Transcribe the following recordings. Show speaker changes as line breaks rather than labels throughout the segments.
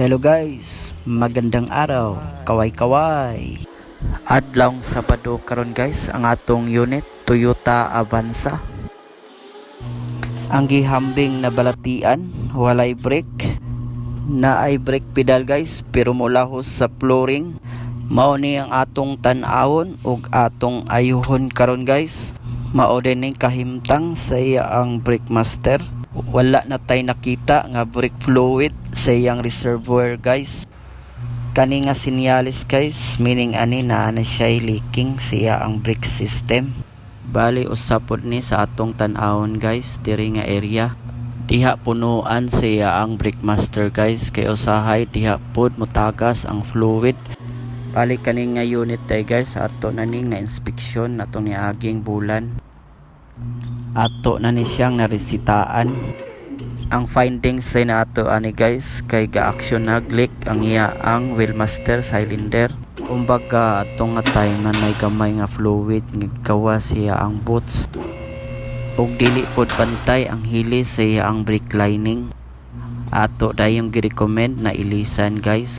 Hello guys, magandang araw, kaway-kaway. Adlong Sabado karon guys, ang atong unit Toyota Avanza. Ang gihambing na balatian, walay brake. Na ay brake pedal guys, pero mula ho sa flooring. Mao ni ang atong tan-awon ug atong ayuhon karon guys. Mao din ning kahimtang sa iya ang brake master wala na tay nakita nga brake fluid sa iyang reservoir guys. Kani nga sinyalis guys meaning ani na na siya leaking siya ang brake system. Bali usapod ni sa atong tan-awon guys diri nga area. Diha punuan siya ang brake master guys kay usahay diha pod mutagas ang fluid. Bali kani nga unit tay guys ato na ni nga inspeksyon nato ni aging bulan ato na ni siyang naresitaan ang findings say na ato ani guys kay ga-action naglik ang iya ang wheelmaster cylinder. Kumbaga atong nga time na may gamay nga fluid nga gawa siya ang boots. Ug dili pod pantay ang hili sa iya ang brake lining. Ato dayong gi-recommend na ilisan guys.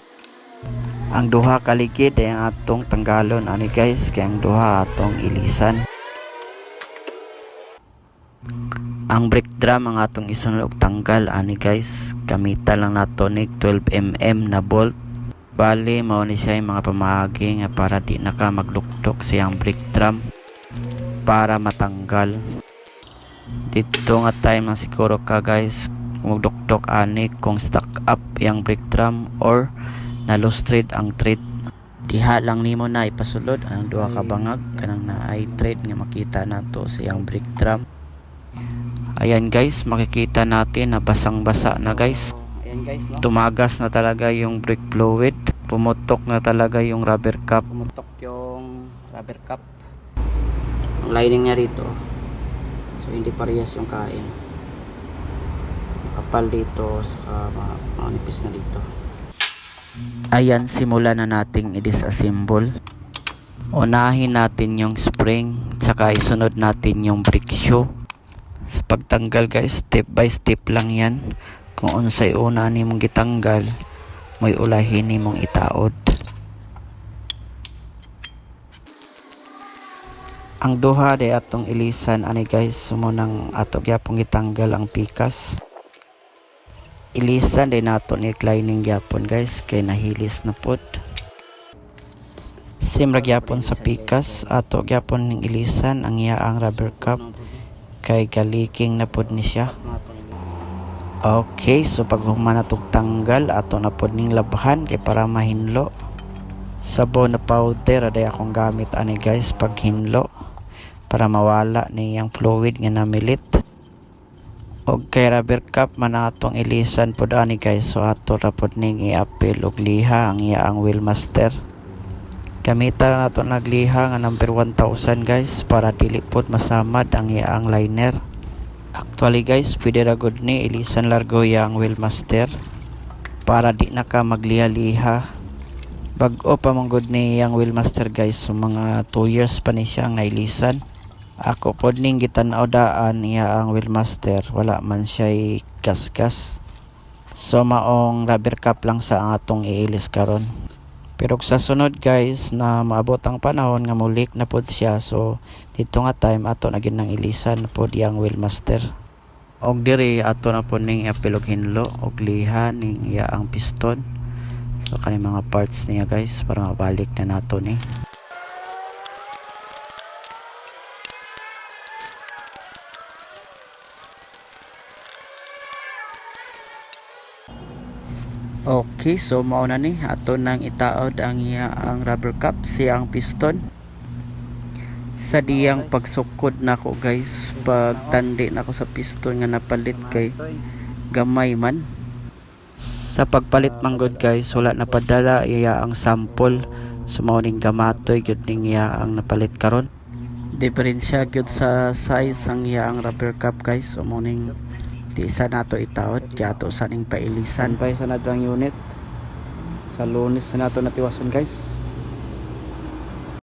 Ang duha ka ligid ay ang atong tanggalon ani guys kay ang duha atong ilisan ang brake drum ang atong isunod og tanggal. Ani guys gamita lang nato nig 12 mm na bolt. Bali mao ni siya yung mga pamagi nga para di na ka magluktok siyang brake drum para matanggal. Dito nga time ang siguro ka guys magduktok ani kung stuck up yung brake drum or na loose thread ang thread. Diha lang nimo na ipasulod. Ang duha ka bangag kanang na ay thread nga makita nato siyang brake drum Ayan guys, makikita natin na basang-basa na guys.
Ayan guys, no?
Tumagas na talaga yung brake fluid. Pumutok na talaga yung rubber cap.
Pumutok yung rubber cap. Ang lining niya rito. So hindi parehas yung kain. Kapal dito, saka ma- manipis na dito.
Ayan, simulan na nating i-disassemble. Unahin natin yung spring, tsaka isunod natin yung brake shoe. Sa pagtanggal guys, step by step lang yan. Kung unsay una ni mong gitanggal, mo'y ulahin ni mong itaod. Ang duha de atong ilisan ani guys, sumunang ato gyapon gitanggal ang pikas. Ilisan din nato ni lining gyapon guys, kay nahilis na pod. Simra gyapon sa pikas, ato gyapon ning ilisan ang iya ang rubber cap kay galiking na pod ni siya. Okay, so pag humana tanggal ato na pod ning labhan kay para mahinlo. Sabon na powder aday akong gamit ani guys pag hinlo para mawala niyang fluid nga namilit. Og kay rubber cap man atong ilisan pod ani guys so ato ra pod ning i-appeal og liha ang iya ang wheelmaster. Gamitan na nato nagliha nga number 1000 guys para dili pod masamad ang iya ang liner. Actually guys, pwede ra gud ni ilisan largo iya ang wheelmaster para di na ka magliha-liha. Bag-o pa man gud ni ang wheelmaster guys, so mga 2 years pa ni siya ang nailisan. Ako pod ning gitan-aw daan iya ang wheelmaster, wala man siya gasgas. So maong rubber cap lang sa atong iilis karon. Pero sa sunod guys na maabot ang panahon nga mulik na pod siya so dito nga time ato na gyud nang ilisan pod yang wheelmaster. Og diri ato na pod ning apilog hinlo og liha ning iya ang piston. So kani mga parts niya guys para mabalik na nato ni. Okay, so mao na ni ato nang itaod ang iya ang rubber cap siya ang piston. Sa diyang pagsukod nako guys, pagtandi nako sa piston nga napalit kay gamay man. Sa pagpalit man gud guys, wala na padala iya ang sample. So mao ning gamatoy gyud ning iya ang napalit karon. Diferensya gyud sa size ang iya ang rubber cap guys. So mao di isa nato itaod kaya ato sa ning pailisan
San pa sa nadrang unit. Sa lunes na nato natiwason guys.